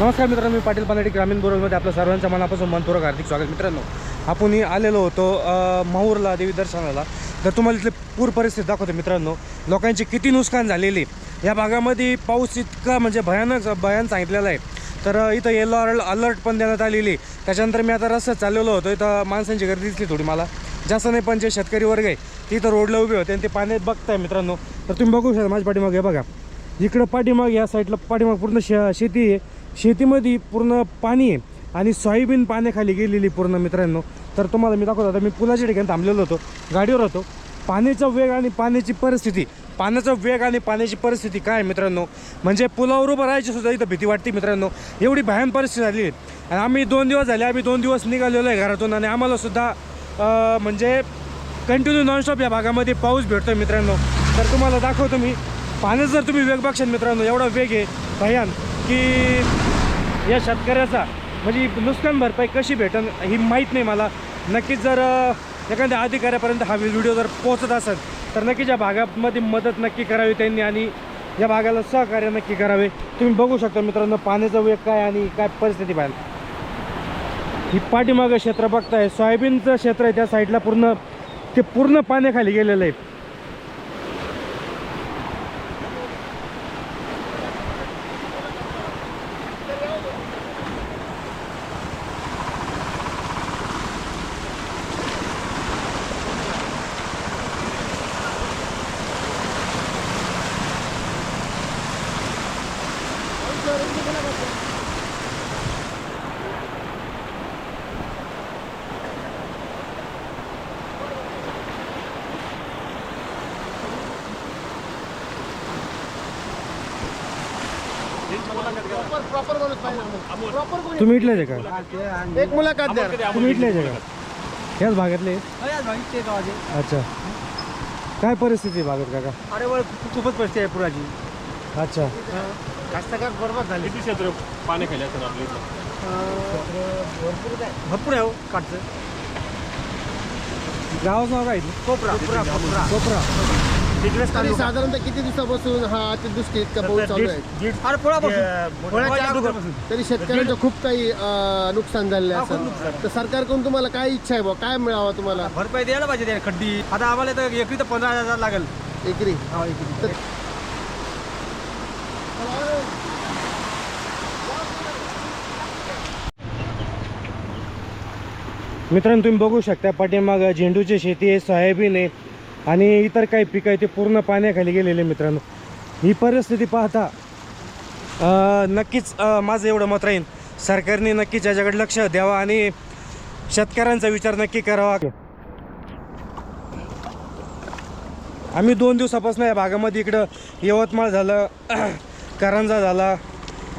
नमस्कार मित्रांनो मी पाटील पानाडी ग्रामीण बोरलमध्ये आपल्या सर्वांच्या मनापासून मनपूर्वक हार्दिक स्वागत. मित्रांनो आपण आलेलो होतो माहूरला देवी दर्शनाला. तर तुम्हाला इथली पूर परिस्थिती दाखवते मित्रांनो. लोकांची किती नुकसान झालेली या भागामध्ये पाऊस इतका म्हणजे भयानक भयान सांगितलेला आहे. तर इथं येलो अलर्ट अलर्ट पण देण्यात आलेली त्याच्यानंतर मी आता रस्त्यात चाललेलो होतो. इथं माणसांची गर्दी दिसली थोडी मला. जास्त नाही पण जे शेतकरी वर्ग आहे ते इथं रोडला उभे होते आणि ते पाण्यात बघताय मित्रांनो. तर तुम्ही बघू शकता माझ्या पाठीमागे हे बघा. इकडं पाठीमाग या साईडला पाठीमाग पूर्ण श शेती आहे. शेतीमध्ये पूर्ण पाणी आहे आणि सोयाबीन पाण्याखाली गेलेली पूर्ण मित्रांनो तर तुम्हाला मी दाखवतो. आता मी पुलाच्या ठिकाणी थांबलेलो होतो गाडीवर होतो. पाण्याचा वेग आणि पाण्याची परिस्थिती पाण्याचा वेग आणि पाण्याची परिस्थिती काय मित्रांनो? म्हणजे पुलावर उभं राहायची सुद्धा इथं भीती वाटते मित्रांनो. एवढी भयान परिस्थिती झाली. आहे आणि आम्ही दोन दिवस झाले आम्ही दोन दिवस निघालेलो आहे घरातून आणि आम्हाला सुद्धा म्हणजे कंटिन्यू नॉनस्टॉप या भागामध्ये पाऊस भेटतो मित्रांनो. तर तुम्हाला दाखवतो मी. पाण्याचा जर तुम्ही वेग बघशाल मित्रांनो एवढा वेग आहे. भयान. की या शेतकऱ्याचा म्हणजे नुकसान भरपाई कशी भेटन ही माहीत नाही मला. नक्कीच जर एखाद्या अधिकाऱ्यापर्यंत हा व्हिडिओ जर पोहोचत असेल तर नक्कीच या भागामध्ये मदत नक्की करावी त्यांनी आणि या भागाला सहकार्य नक्की करावे. तुम्ही बघू शकता मित्रांनो पाण्याचा वेग काय आणि काय परिस्थिती पाहिजे ही पाठीमागं क्षेत्र बघताय सोयाबीनचं क्षेत्र आहे त्या साईडला पूर्ण ते पूर्ण पाण्याखाली गेलेलं आहे. प्रॉपर माणूस पाहिजे प्रॉपर कोणी तुम्ही इथलेच आहे का एक मुलाखत द्या. तुम्ही इथलेच आहे का याच भागातले? अच्छा. काय परिस्थिती आहे भागात काका? अरे वर खूपच परिस्थिती आहे पुराची. अच्छा. कास्तकार बरोबर झाली. किती क्षेत्र आपल्या इथलं भरपूर आहे हो काटचं गावाचं नाव काय इथलं? कोपरा कोपरा. कोपरा. कोपरा. तरी साधारणतः किती दिवसापासून हा अतिवृष्टी इतका पाऊस चालू आहे? अरे पोळापासून पोळ्याच्या अगोदरपासून. तरी शेतकऱ्यांचं खूप काही अं, नुकसान झालेलं आहे असं. तर सरकारकडून तुम्हाला काय इच्छा आहे बुवा? काय मिळावं तुम्हाला? भरपाई द्यायला पाहिजे खड्डी. आता आम्हाला तर एकरी तर पंधरा हजार लागेल. एकरी? हा एकरी. तर मित्रांनो तुम्ही बघू शकता पाठीमाग झेंडूची शेती आहे. सोयाबीन आहे आणि इतर काही पिकं आहे ते पूर्ण पाण्याखाली गेलेले मित्रांनो. ही परिस्थिती पाहता नक्कीच माझं एवढं मत राहील सरकारने नक्कीच याच्याकडे लक्ष द्यावं आणि शेतकऱ्यांचा विचार नक्की करावा. आम्ही दोन दिवसापासून या भागामध्ये इकडं यवतमाळ झालं करंजा झाला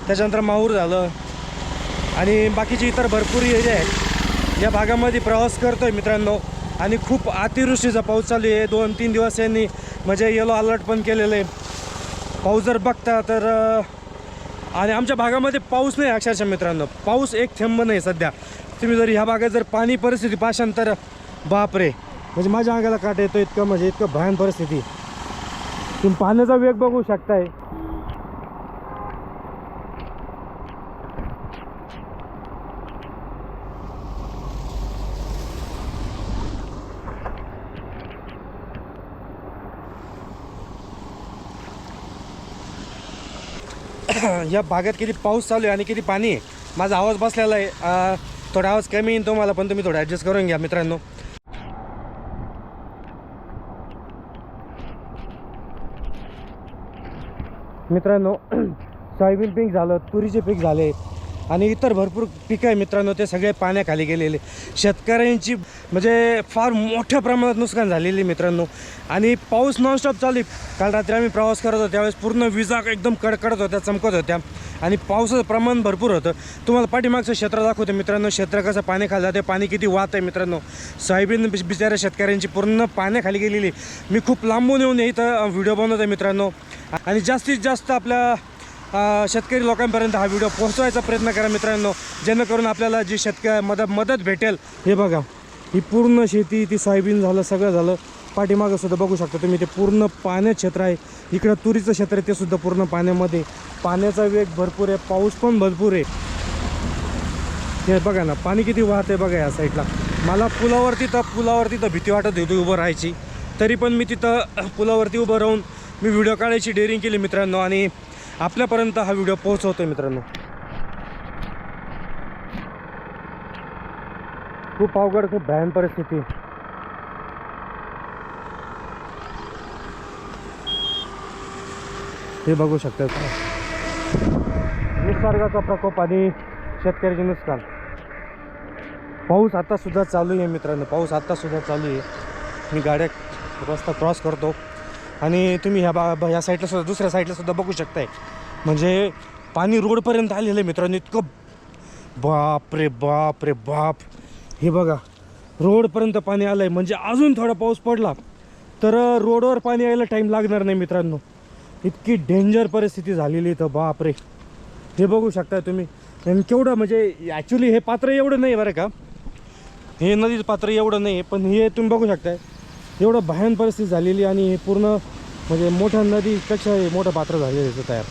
त्याच्यानंतर माहूर झालं आणि बाकीचे इतर भरपूर एरिया आहेत. या भागामध्ये प्रवास करतो आहे मित्रांनो. आणि खूप अतिवृष्टीचा पाऊस चालू आहे. दोन तीन दिवस यांनी म्हणजे येलो अलर्ट पण केलेलं आहे. पाऊस जर बघता तर आणि आमच्या भागामध्ये पाऊस नाही अक्षरशः मित्रांनो. पाऊस एक थेंब नाही सध्या. तुम्ही जर ह्या भागात जर पाणी परिस्थिती पाशान तर बापरे. म्हणजे माझ्या अंगाला काट येतो इतकं म्हणजे इतकं भयान परिस्थिती. तुम्ही पाण्याचा वेग बघू शकताय. या भागात किती पाऊस चालू आहे आणि किती पाणी आहे? माझा आवाज बसलेला आहे. थोडा आवाज कमी येईन तुम्हाला पण तुम्ही थोडं ॲडजस्ट करून घ्या मित्रांनो. मित्रांनो सोयाबीन पीक झालं तुरीचे पीक झाले आणि इतर भरपूर पिकं आहे मित्रांनो ते सगळे पाण्याखाली गेलेले. शेतकऱ्यांची म्हणजे फार मोठ्या प्रमाणात नुकसान झालेली मित्रांनो. आणि पाऊस नॉनस्टॉप चालू आहे. काल रात्री आम्ही प्रवास करत होतो त्यावेळेस पूर्ण विजा एकदम कडकडत होत्या चमकत होत्या. आणि पावसाचं प्रमाण भरपूर होतं. तुम्हाला पाठीमागचं क्षेत्र दाखवतं मित्रांनो क्षेत्र कसं पाण्याखाली जाते पाणी किती वाहत आहे मित्रांनो. सोयाबीन बिचाऱ्या शेतकऱ्यांची पूर्ण पाण्याखाली गेलेली मी खूप लांबून येऊन इथं व्हिडिओ बनवत आहे मित्रांनो. आणि जास्तीत जास्त आपल्या शेतकरी लोकांपर्यंत हा व्हिडिओ पोहोचवायचा प्रयत्न करा मित्रांनो. जेणेकरून आपल्याला जी शेतकरी मदत मदत भेटेल हे बघा. ही पूर्ण शेती ती सोयाबीन झालं सगळं झालं. पाठीमागं सुद्धा बघू शकता तुम्ही ते पूर्ण पाण्यात क्षेत्र आहे. इकडं तुरीचं क्षेत्र आहे ते सुद्धा पूर्ण पाण्यामध्ये. पाण्याचा वेग भरपूर आहे पाऊस पण भरपूर आहे. हे बघा ना पाणी किती वाहत आहे बघा या साईडला. मला पुलावरती तर पुलावरती तर भीती वाटत होती उभं राहायची. तरी पण मी तिथं पुलावरती उभं राहून मी व्हिडिओ काढायची डेअरिंग केली मित्रांनो. आणि आपल्यापर्यंत हा व्हिडिओ पोहोचवतोय मित्रांनो. खूप अवघड खूप भयान परिस्थिती हे बघू शकतात निसर्गाचा प्रकोप आणि शेतकऱ्याचे नुकसान. पाऊस आता सुद्धा चालू आहे मित्रांनो. पाऊस आता सुद्धा चालू आहे. मी गाड्या रस्ता क्रॉस करतो. आणि तुम्ही ह्या बा ह्या साईडला सुद्धा दुसऱ्या साईडला सुद्धा बघू शकताय. म्हणजे पाणी रोडपर्यंत आलेलं आहे मित्रांनो इतकं बाप रे बाप. रे बाप हे बघा रोडपर्यंत पाणी आलं आहे म्हणजे अजून थोडा पाऊस पडला तर रोडवर पाणी यायला टाईम लागणार नाही मित्रांनो. इतकी डेंजर परिस्थिती झालेली इथं बाप रे हे बघू शकता तुम्ही. आणि केवढं म्हणजे ॲक्च्युली हे पात्र एवढं नाही बरं का. हे नदीचं पात्र एवढं नाही पण हे तुम्ही बघू शकताय. एवढं भयान परिस्थिती झालेली आणि हे पूर्ण म्हणजे मोठ्या नदीपेक्षा हे मोठं पात्र झालेलं आहे तयार.